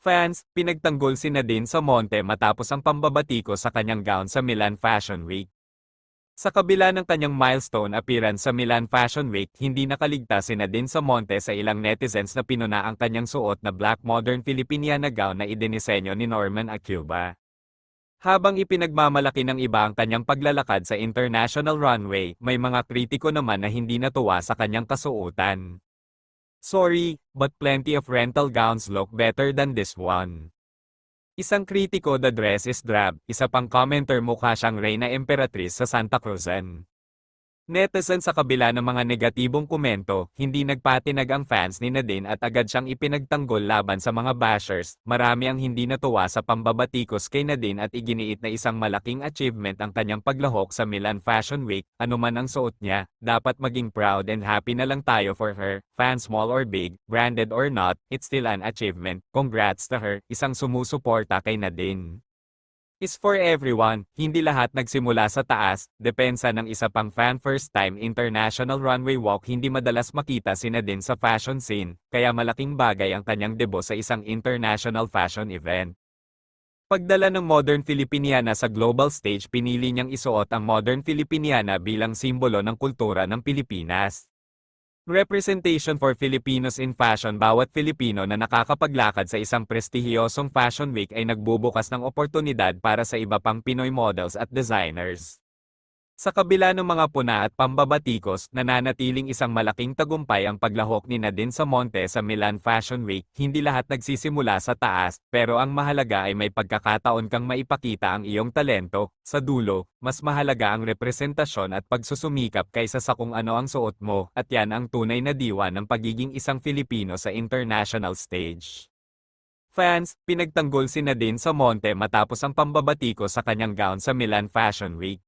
Fans, pinagtanggol si Nadine sa Monte matapos ang pambabatiko sa kanyang gown sa Milan Fashion Week. Sa kabila ng kanyang milestone appearance sa Milan Fashion Week, hindi nakaligtas si Nadine sa Monte sa ilang netizens na pinuna ang kanyang suot na black modern Filipiniana gown na idinisenyo ni Norman Acuba. Habang ipinagmamalaki ng iba ang kanyang paglalakad sa international runway, may mga kritiko naman na hindi natuwa sa kanyang kasuotan. Sorry, but plenty of rental gowns look better than this one. Isang kritiko the dress is drab, isa pang commenter mukha siyang Reyna Emperatriz sa Santa Cruzan. Netizen sa kabila ng mga negatibong komento, hindi nagpatinag ang fans ni Nadine at agad siyang ipinagtanggol laban sa mga bashers. Marami ang hindi natuwa sa pambabatikos kay Nadine at iginiit na isang malaking achievement ang kanyang paglahok sa Milan Fashion Week. Ano man ang suot niya, dapat maging proud and happy na lang tayo for her. Fan small or big, branded or not, it's still an achievement. Congrats to her, isang sumusuporta kay Nadine is for everyone, hindi lahat nagsimula sa taas, depensa ng isa pang fan first time international runway walk hindi madalas makita si Nadine sa fashion scene, kaya malaking bagay ang kanyang debo sa isang international fashion event. Pagdala ng modern Filipiniana sa global stage pinili niyang isuot ang modern Filipiniana bilang simbolo ng kultura ng Pilipinas. Representation for Filipinos in Fashion Bawat Filipino na nakakapaglakad sa isang prestihiyosong fashion week ay nagbubukas ng oportunidad para sa iba pang Pinoy models at designers. Sa kabila ng mga puna at pambabatikos, nananatiling isang malaking tagumpay ang paglahok ni Nadine sa Monte sa Milan Fashion Week. Hindi lahat nagsisimula sa taas, pero ang mahalaga ay may pagkakataon kang maipakita ang iyong talento. Sa dulo, mas mahalaga ang representasyon at pagsusumikap kaysa sa kung ano ang suot mo, at yan ang tunay na diwa ng pagiging isang Filipino sa international stage. Fans, pinagtanggol si Nadine sa Monte matapos ang pambabatiko sa kanyang gown sa Milan Fashion Week.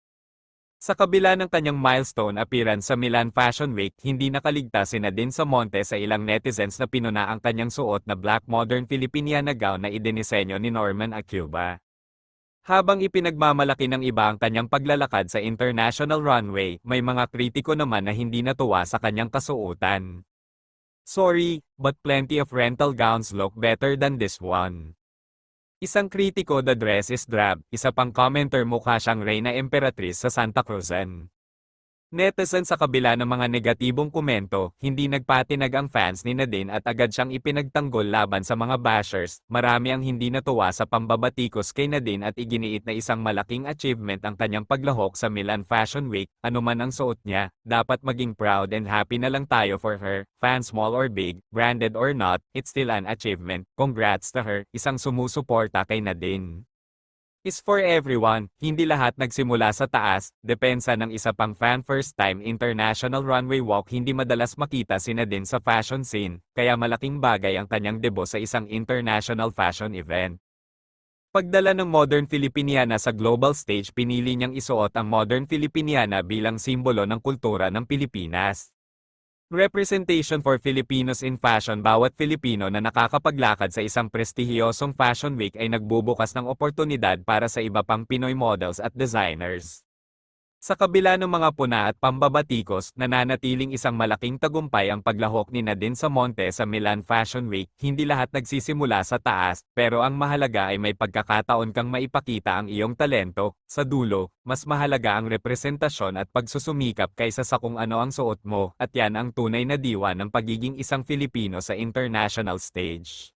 Sa kabila ng kanyang milestone appearance sa Milan Fashion Week, hindi nakaligtas si Nadine Monte sa ilang netizens na pinuna ang kanyang suot na black modern Filipiniana gown na idinisenyo ni Norman Acuba. Habang ipinagmamalaki ng iba ang kanyang paglalakad sa international runway, may mga kritiko naman na hindi natuwa sa kanyang kasuotan. Sorry, but plenty of rental gowns look better than this one. Isang kritiko the dress is drab, isa pang commenter mukha siyang Reyna Emperatriz sa Santa Cruzan. Netizen sa kabila ng mga negatibong komento, hindi nagpatinag ang fans ni Nadine at agad siyang ipinagtanggol laban sa mga bashers. Marami ang hindi natuwa sa pambabatikos kay Nadine at iginiit na isang malaking achievement ang kanyang paglahok sa Milan Fashion Week. Ano man ang suot niya, dapat maging proud and happy na lang tayo for her. Fan small or big, branded or not, it's still an achievement. Congrats to her, isang sumusuporta kay Nadine is for everyone, hindi lahat nagsimula sa taas, depensa ng isa pang fan first time international runway walk hindi madalas makita si Nadine sa fashion scene, kaya malaking bagay ang kanyang debo sa isang international fashion event. Pagdala ng modern Filipiniana sa global stage pinili niyang isuot ang modern Filipiniana bilang simbolo ng kultura ng Pilipinas. Representation for Filipinos in Fashion Bawat Filipino na nakakapaglakad sa isang prestihiyosong fashion week ay nagbubukas ng oportunidad para sa iba pang Pinoy models at designers. Sa kabila ng mga puna at pambabatikos, nananatiling isang malaking tagumpay ang paglahok ni Nadine Monte sa Milan Fashion Week. Hindi lahat nagsisimula sa taas, pero ang mahalaga ay may pagkakataon kang maipakita ang iyong talento. Sa dulo, mas mahalaga ang representasyon at pagsusumikap kaysa sa kung ano ang suot mo, at yan ang tunay na diwa ng pagiging isang Filipino sa international stage.